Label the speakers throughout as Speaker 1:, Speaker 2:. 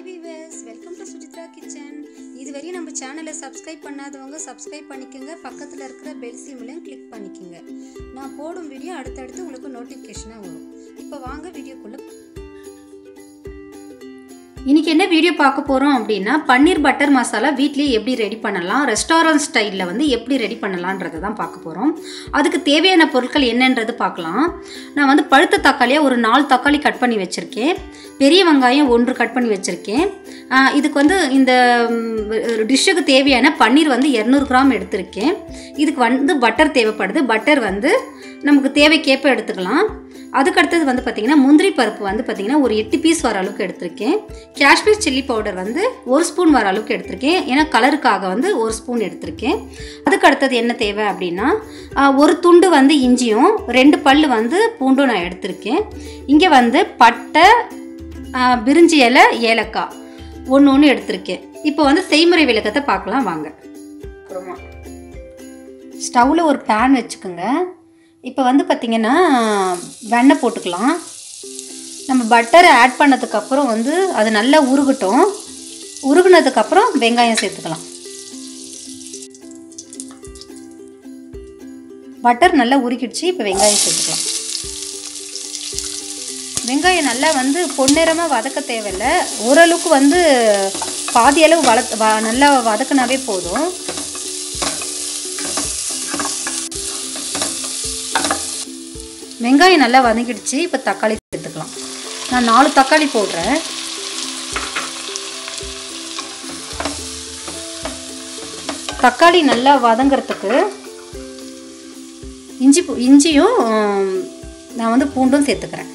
Speaker 1: Hi viewers welcome to Sujithra kitchen இதுவரையும் நம்ம சேனலை சப்ஸ்கிரைப் பண்ணாதவங்க சப்ஸ்கிரைப் பண்ணிக்கோங்க. பக்கத்தில் இருக்கிற பெல் சிம்லையும் கிளிக் பண்ணிக்கோங்க. நான் போடும் வீடியோ அடுத்தடுத்து உங்களுக்கு நோட்டிஃபிகேஷனாக வரும். இப்போ வாங்க வீடியோக்குள்ளே இன்னைக்கு என்ன வீடியோ பார்க்க போகிறோம் அப்படின்னா பன்னீர் பட்டர் மசாலா வீட்லேயே எப்படி ரெடி பண்ணலாம் ரெஸ்டாரண்ட் ஸ்டைலில் வந்து எப்படி ரெடி பண்ணலான்றதை தான் பார்க்க போகிறோம் அதுக்கு தேவையான பொருட்கள் என்னன்றது பார்க்கலாம். நான் வந்து பழுத்த தக்காளியாக ஒரு நாலு தக்காளி கட் பண்ணி வச்சுருக்கேன். பெரிய வெங்காயம் ஒன்று கட் பண்ணி வச்சுருக்கேன். இதுக்கு வந்து இந்த டிஷ்ஷுக்கு தேவையான பன்னீர் வந்து இரநூறு கிராம் எடுத்திருக்கேன். இதுக்கு வந்து பட்டர் தேவைப்படுது. பட்டர் வந்து நமக்கு தேவைக்கேற்ப எடுத்துக்கலாம். அதுக்கு அடுத்தது வந்து பார்த்திங்கன்னா முந்திரி பருப்பு வந்து பார்த்திங்கன்னா ஒரு எட்டு பீஸ் வர அளவுக்கு எடுத்திருக்கேன். காஷ்மீர் சில்லி பவுடர் வந்து ஒரு ஸ்பூன் வர அளவுக்கு எடுத்திருக்கேன். ஏன்னா கலருக்காக வந்து ஒரு ஸ்பூன் எடுத்திருக்கேன். அதுக்கு அடுத்தது என்ன தேவை அப்படின்னா ஒரு துண்டு வந்து இஞ்சியும் ரெண்டு பல் வந்து பூண்டும் நான் எடுத்திருக்கேன். இங்கே வந்து பட்டை பிரிஞ்சி இலை ஏலக்காய் ஒன்று ஒன்று எடுத்திருக்கேன். இப்போ வந்து செய்முறை விளக்கத்தை பார்க்கலாம் வாங்க. அப்புறமா. ஸ்டவ்வில் ஒரு பேன் வச்சுக்கோங்க. இப்போ வந்து பார்த்திங்கன்னா வெண்ணெய் போட்டுக்கலாம். நம்ம பட்டரை ஆட் பண்ணதுக்கப்புறம் வந்து அது நல்லா உருகட்டும். உருகுனதுக்கப்புறம் வெங்காயம் சேர்த்துக்கலாம். பட்டர் நல்லா உருகிடுச்சு இப்போ வெங்காயம் சேர்த்துக்கலாம். வெங்காயம் நல்லா வந்து பொன்னிறமாக வதக்க தேவையில்ல. ஓரளவுக்கு வந்து பாதி அளவு வள வ நல்லா வதக்குனாவே போதும். வெங்காயம் நல்லா வதங்கிடுச்சு இப்போ தக்காளி சேர்த்துக்கலாம் நான் நாலு தக்காளி போடுறேன். தக்காளி நல்லா வதங்கிறதுக்கு இஞ்சி பூ- இஞ்சியும் நான் வந்து பூண்டும் சேர்த்துக்கிறேன்.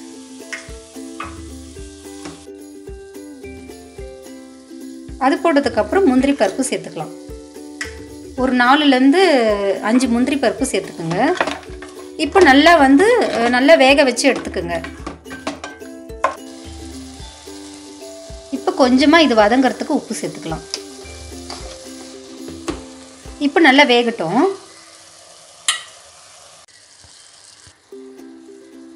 Speaker 1: அது போட்டதுக்கப்புறம் முந்திரி பருப்பு சேர்த்துக்கலாம். ஒரு நாலுலேருந்து அஞ்சு முந்திரி பருப்பு சேர்த்துக்கோங்க. இப்போ நல்லா வந்து நல்லா வேக வச்சு எடுத்துக்கோங்க. இப்போ கொஞ்சமாக இது வதங்கிறதுக்கு உப்பு சேர்த்துக்கலாம். இப்போ நல்லா வேகட்டும்.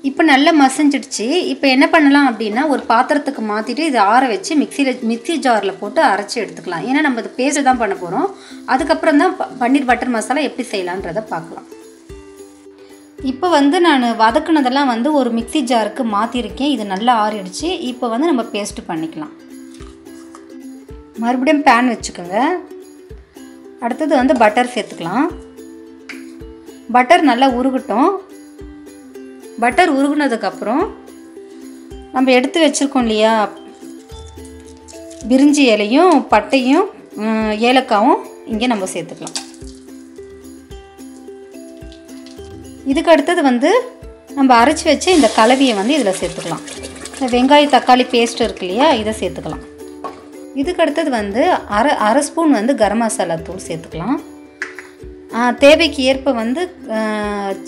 Speaker 1: இப்போ நல்லா மசிஞ்சிடுச்சு. இப்போ என்ன பண்ணலாம் அப்படின்னா ஒரு பாத்திரத்துக்கு மாற்றிட்டு இதை ஆற வச்சு மிக்சியில் மிக்ஸி ஜாரில் போட்டு அரைச்சி எடுத்துக்கலாம். ஏன்னா நம்ம இது பேஸ்ட் தான் பண்ண போகிறோம் அதுக்கப்புறம் தான் ப- பன்னீர் பட்டர் மசாலா எப்படி செய்யலான்றதை பார்க்கலாம். இப்போ வந்து நான் வதக்குனதெல்லாம் வந்து ஒரு மிக்ஸி ஜாருக்கு மாற்றிருக்கேன் இது நல்லா ஆறிடுச்சு. இப்போ வந்து நம்ம பேஸ்ட் பண்ணிக்கலாம். மறுபடியும் பேன் வச்சுக்கோங்க. அடுத்தது வந்து பட்டர் சேர்த்துக்கலாம். பட்டர் நல்லா உருகட்டும். பட்டர் உருகுனதுக்கப்புறம் நம்ம எடுத்து வச்சுருக்கோம் இல்லையா? பிரிஞ்சி இலையும் பட்டையும் ஏலக்காவும் இங்கே நம்ம சேர்த்துக்கலாம். இதுக்கு அடுத்தது வந்து நம்ம அரைச்சி வச்ச இந்த கலவையை வந்து இதில் சேர்த்துக்கலாம். இந்த வெங்காய தக்காளி பேஸ்ட் இருக்கு இல்லையா இதை சேர்த்துக்கலாம். இதுக்கு அடுத்தது வந்து அரை அரை ஸ்பூன் வந்து கரம் மசாலா தூள் சேர்த்துக்கலாம். தேவைக்கு ஏற்ப வந்து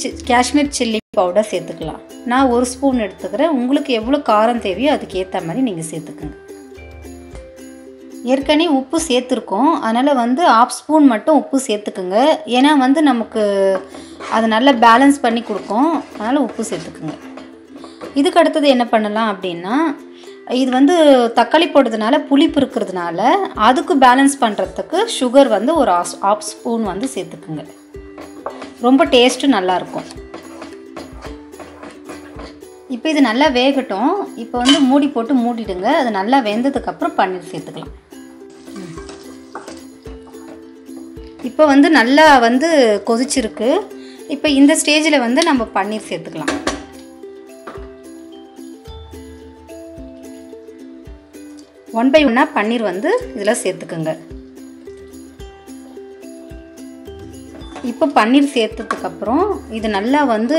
Speaker 1: சி- காஷ்மீர் சில்லி பவுடர் சேர்த்துக்கலாம். நான் ஒரு ஸ்பூன் எடுத்துக்கிறேன். உங்களுக்கு எவ்வளோ காரம் தேவையோ அதுக்கு ஏற்ற மாதிரி நீங்கள் சேர்த்துக்கோங்க. ஏற்கனவே உப்பு சேர்த்துருக்கோம். அதனால் வந்து ஆஃப் ஸ்பூன் மட்டும் உப்பு சேர்த்துக்குங்க. ஏன்னா வந்து நமக்கு அது நல்லா பேலன்ஸ் பண்ணி கொடுக்கும். அதனால் உப்பு சேர்த்துக்குங்க. இதுக்கு அடுத்தது என்ன பண்ணலாம் அப்படின்னா இது வந்து தக்காளி போடுறதுனால புளிப்பு இருக்கிறதுனால அதுக்கு பேலன்ஸ் பண்ணுறதுக்கு சுகர் வந்து ஒரு ஆஸ் ஆஃப் ஸ்பூன் வந்து சேர்த்துக்குங்க. ரொம்ப டேஸ்ட்டு நல்லாயிருக்கும் இப்போ இது நல்லா வேகட்டும். இப்போ வந்து மூடி போட்டு மூடிடுங்க. அது நல்லா வெந்ததுக்கப்புறம் பன்னீர் சேர்த்துக்கலாம். இப்போ வந்து நல்லா வந்து கொதிச்சிருக்கு. இப்போ இந்த ஸ்டேஜில் வந்து நம்ம பன்னீர் சேர்த்துக்கலாம். ஒன் பை ஒன்னாக பன்னீர் வந்து இதில் சேர்த்துக்குங்க. இப்போ பன்னீர் சேர்த்ததுக்கப்புறம் இது நல்லா வந்து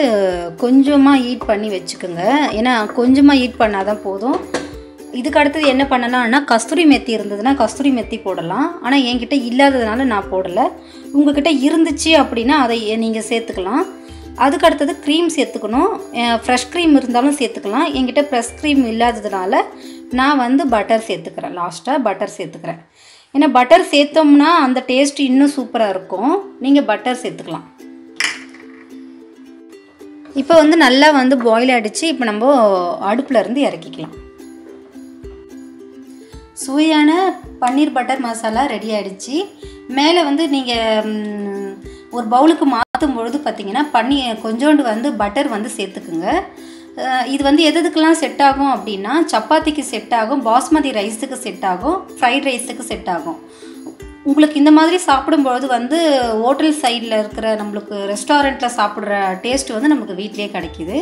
Speaker 1: கொஞ்சமாக ஹீட் பண்ணி வச்சுக்கோங்க. ஏன்னா கொஞ்சமாக ஹீட் பண்ணால் தான் போதும். இதுக்கு அடுத்தது என்ன பண்ணலாம்னா கஸ்தூரி மெத்தி இருந்ததுன்னா கஸ்தூரி மெத்தி போடலாம். ஆனால் என்கிட்ட இல்லாததுனால நான் போடலை. உங்ககிட்ட இருந்துச்சு அப்படின்னா அதை நீங்கள் சேர்த்துக்கலாம். அதுக்கு அடுத்தது க்ரீம் சேர்த்துக்கணும். ஃப்ரெஷ் க்ரீம் இருந்தாலும் சேர்த்துக்கலாம். என்கிட்ட ஃப்ரெஷ் க்ரீம் இல்லாததுனால நான் வந்து பட்டர் சேர்த்துக்கிறேன். லாஸ்ட்டாக பட்டர் சேர்த்துக்கிறேன். ஏன்னா பட்டர் சேர்த்தோம்னா அந்த டேஸ்ட் இன்னும் சூப்பராக இருக்கும். நீங்கள் பட்டர் சேர்த்துக்கலாம். இப்போ வந்து நல்லா வந்து பாயில் அடித்து இப்போ நம்ம அடுப்பில் இருந்து இறக்கிக்கலாம். சுவையான பன்னீர் பட்டர் மசாலா ரெடி ஆயிடுச்சு. மேலே வந்து நீங்கள் ஒரு பவுலுக்கு மாற்றும் பொழுது பார்த்தீங்கன்னா பன்னி கொஞ்சோண்டு வந்து பட்டர் வந்து சேர்த்துக்குங்க. இது வந்து எது எதுக்கெல்லாம் செட் ஆகும் அப்படின்னா சப்பாத்திக்கு செட் ஆகும் பாஸ்மதி ரைஸுக்கு செட் ஆகும் ஃப்ரைட் ரைஸுக்கு செட் ஆகும். உங்களுக்கு இந்த மாதிரி சாப்பிடும்பொழுது வந்து ஹோட்டல் சைடில் இருக்கிற நம்மளுக்கு ரெஸ்டாரண்ட்டில் சாப்பிட்ற டேஸ்ட் வந்து நமக்கு வீட்டிலேயே கிடைக்கிது.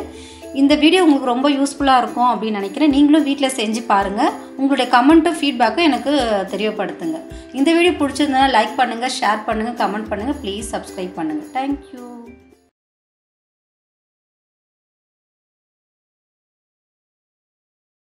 Speaker 1: இந்த வீடியோ உங்களுக்கு ரொம்ப யூஸ்ஃபுல்லாக இருக்கும் அப்படின்னு நினைக்கிறேன். நீங்களும் வீட்டில் செஞ்சு பாருங்கள் உங்களுடைய கமெண்ட்டும் ஃபீட்பேக்கும் எனக்கு தெரியப்படுத்துங்க. இந்த வீடியோ பிடிச்சிருந்தனா லைக் பண்ணுங்கள் ஷேர் பண்ணுங்கள் கமெண்ட் பண்ணுங்கள் ப்ளீஸ் சப்ஸ்கிரைப் பண்ணுங்கள் தேங்க்யூ